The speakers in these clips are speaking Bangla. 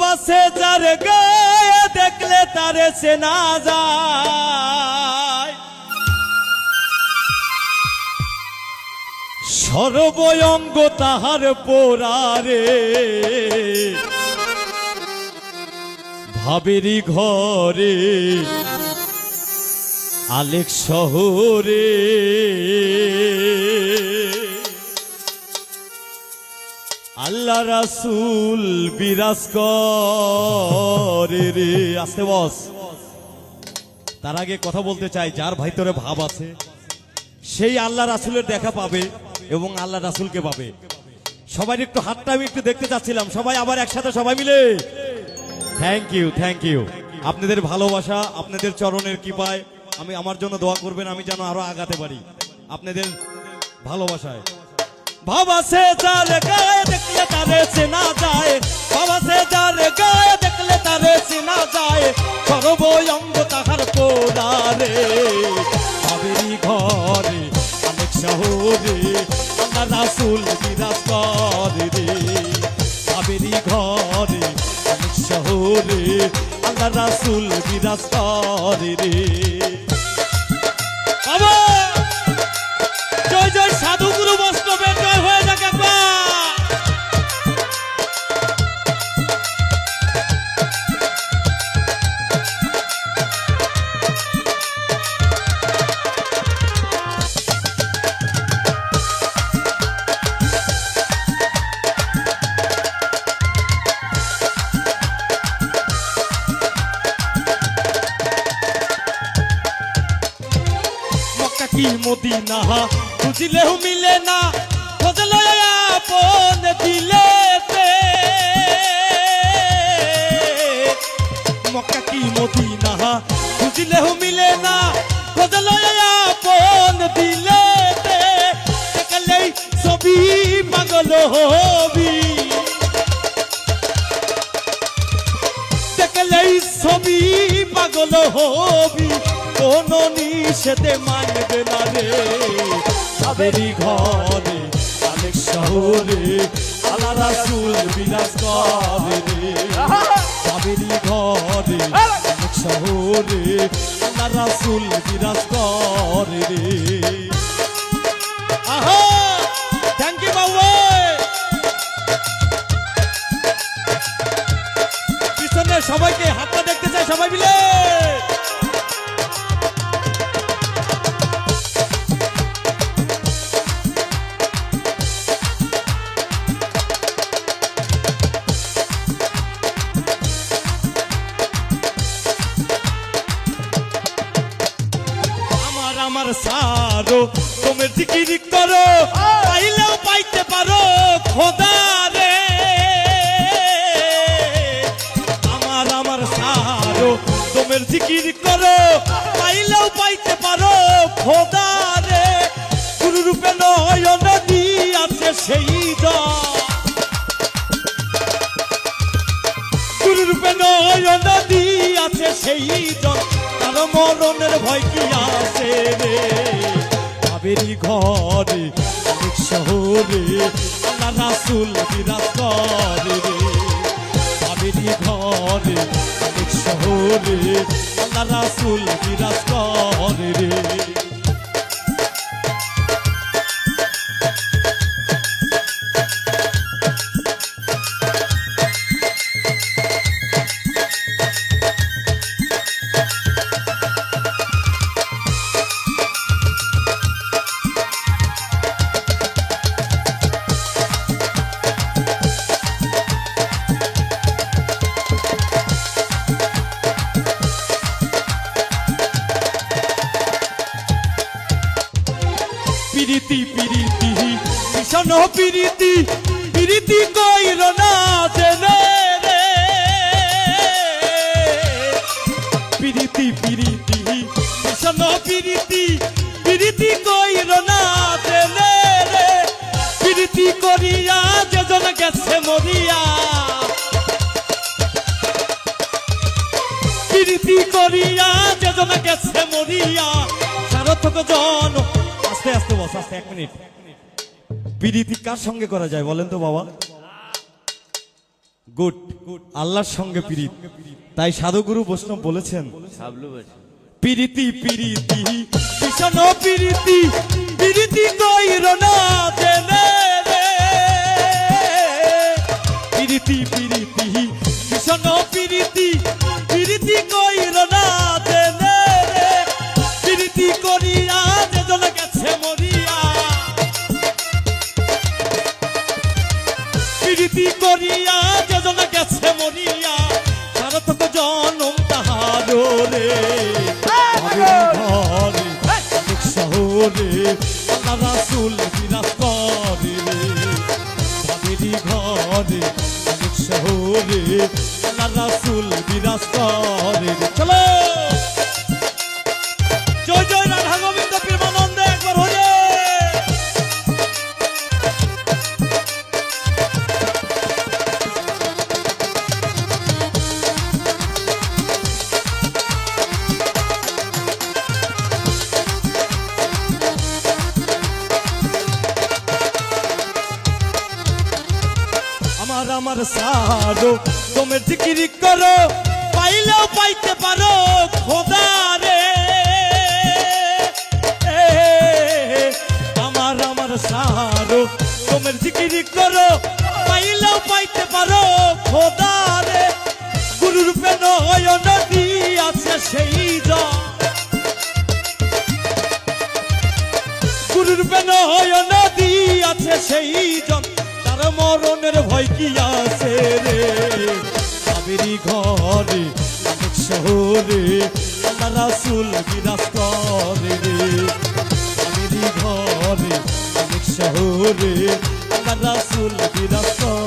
বাসে যার গায়ে দেখলে তারে চেনা যায়। সর্বয়ঙ্গ তাহার পোড়ারে। ভাবেরি ঘরে আলেক শহরে। আল্লাহ রাসুল বিরাজ করে আসতে বস। তার আগে কথা বলতে চাই, যার ভিতরে ভাব আছে, সেই আল্লাহ রাসুলের দেখা পাবে এবং আল্লাহ রাসুলকে পাবে। সবাই একটু হাতটা আমি একটু দেখতে চাচ্ছিলাম, সবাই আবার একসাথে সবাই মিলে। থ্যাংক ইউ থ্যাংক ইউ আপনাদের ভালোবাসা, আপনাদের চরণের কৃপায় আমি আমার জন্য দোয়া করবেন, আমি যেন আরও আগাতে পারি। আপনাদের ভালোবাসায়। বাবা সে সর্বঙ্গ তাহার পোড়ারে বাবেরি ঘরে অনেক শহরে আল্লাহ রাসুল বিরাজ করে রে। বাবেরি ঘরে অনেক শহরে আল্লাহ রাসুল বিরাজ করে রে। মদিনা বুঝিলেও মিলে না, খোঁজলো আপন দিলেতে। মক্কা কি মদিনা বুঝিলেও মিলে না, খোঁজলো আপন দিলেতে। দেখলেই ছবি পাগল হবি। দেখলেই ছবি পাগল হবি। কোন নিষেধে মানবে না রে। সাবেরি ঘরে অনেক শহরে আলাদা চুল বিলাস করে রে। সাবেরি ঘরে অনেক শহরে আলাদা চুল বিরাজ করে রে। আমার সারো। তুমি জিকির করো, পাইলেও পাইতে পারো, খোদা রে। আমার আমার সারো। তোমের জিকির করো, পাইলেও পাইতে পারো, খোদা রে। গুরু রূপে নয়ন আছে সেই গুরু রূপে নয়ন আছে সেই জন মরণের ভয় কি আছে রে? কাবেরি ঘরে অনেক শহরে আল্লাহ রাসুল বিরাজ করে রে। কাবেরি ঘরে অনেক শহরে আল্লাহ রাসুল বিরাজ করে রে। ভীষণ পিরিতি পিরিতি কইর না জেনে রে। পিরিতি পিরিতি ভীষণ পিরিতি পিরিতি কইর না জেনে রে। পিরিতি করিয়া যেজন গেছে মরিয়া। প্রীতি করিয়া যেজন গেছে মরিয়া। সারথক জন, আস্তে আস্তে বস, আস্তে, এক মিনিট। প্রীতি কার সঙ্গে করা যায় বলেন তো বাবা। গুড আল্লাহর সঙ্গে পীড়িত তাই সাধুগুরু বৈষ্ণব বলেছেন পিরিতি পিরিতি ভীষণ পিরিতি পিরিতি কইর না জেনে রে। পিরিতি পিরিতি ভীষণ পিরিতি পিরিতি কইর না করিয়া যজন গেছে মরিয়া সারথক জনম তাহার রে শহরে রাসুল বিরাজ করে। ভাবেরি ঘরে শহরে রাসুল বিরাজ করে। আমার আমার সারো তোমের জিকিরি করো, পাইলেও পাইতে পারো, খোদা রে। আমার আমার সারো তোমের জিকিরি করো, পাইলেও পাইতে পারো, খোদা রে। গুরু রূপে নয় নদী আছে সেই জন গুরুর বেন হয় নদী আছে সেই জন তার মরণের ভয় কি আছে রে? কাবেরি ঘরে শহরে আল্লাহ রাসুল বিরাজ করে রে। কাবেরি ঘরে শহরে আল্লাহ রাসুল বিরাজ করে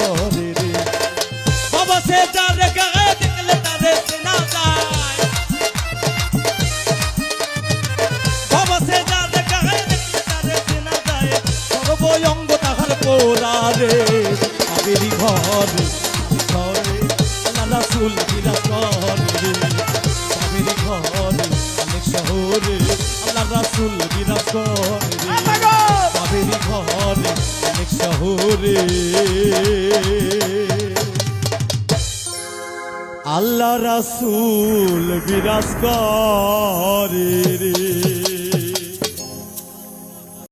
পোড়া রে আবেরি ঘরে ঘরে আল্লাহ রাসুল বিরাজ করে আবেরি ঘরে, অনেক শহরে আল্লাহ রাসুল বিরাজ করে আবেরি ঘরে, অনেক শহরে। আল্লাহ রাসুল বিরাজ করে রে।